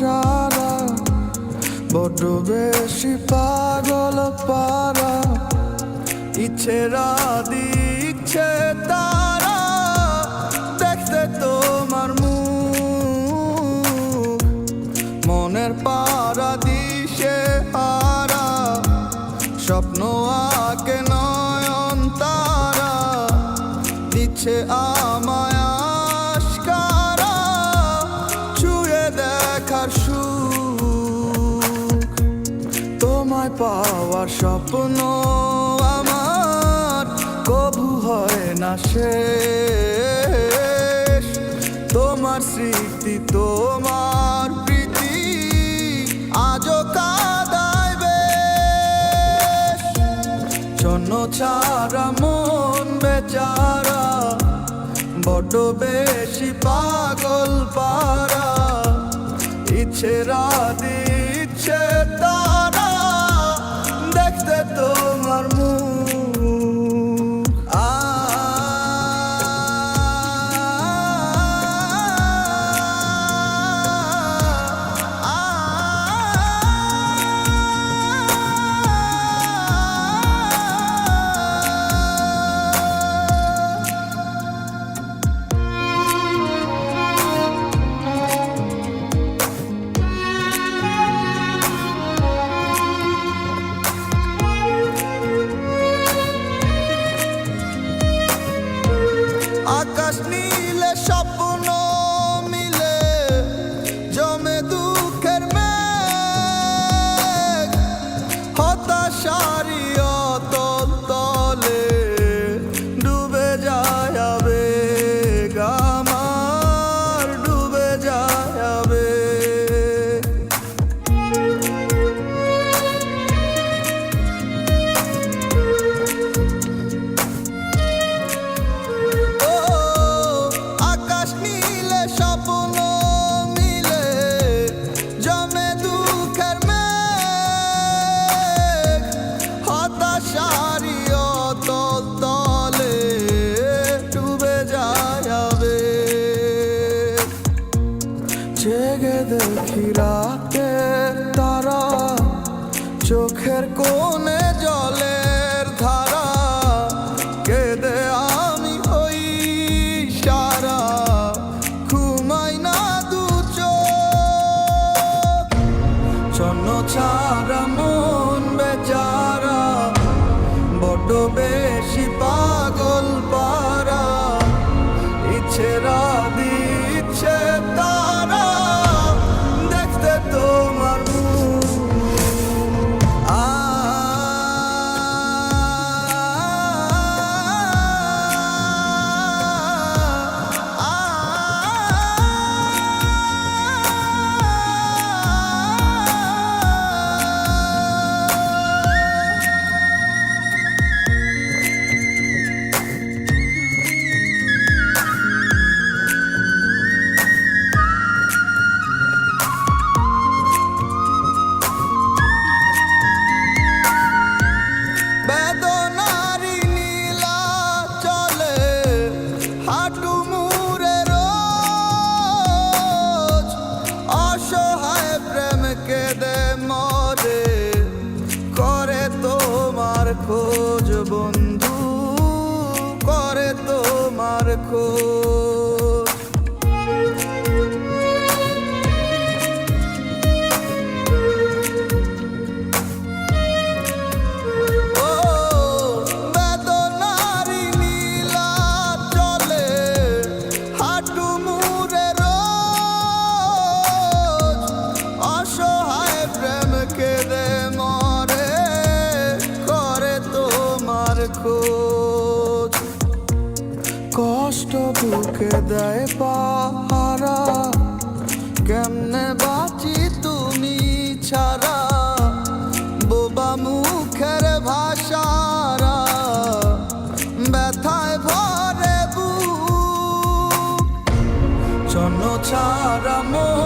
যারা বড্ড বেশি পাগল পারা। ইচ্ছে রাদি ইচ্ছে তারা, দেখতে তোমার মু মনের পারা দিশে হারা, স্বপ্ন আকে নয়ন তারা। দিচ্ছে আ তোমায় পাওয়ার স্বপ্ন আমার। কবু হয় না শেষ। তোমার স্মৃতি, তোমার প্রীতি আজও কাদায় বেশ। জন্য ছাড়া মন বেচারা, বড্ড বেশি পাগল পারা। ইচ্ছে রাধি ইচ্ছে তারা জেগে দেখি রাতে তারা চোখের কোণে জলের ধারা। কেঁদে আমি হই সারা। ঘুমাই না দু চন্ন ছাড়া মন বেচারা, বড্ড বেশি তোমার বুকে দেয় পাহারা কেমনে বাঁচি তুমি ছাড়া বোবা মুখের ভাষারা ব্যথায় ভরে বুক চন্ন ছাড়া মন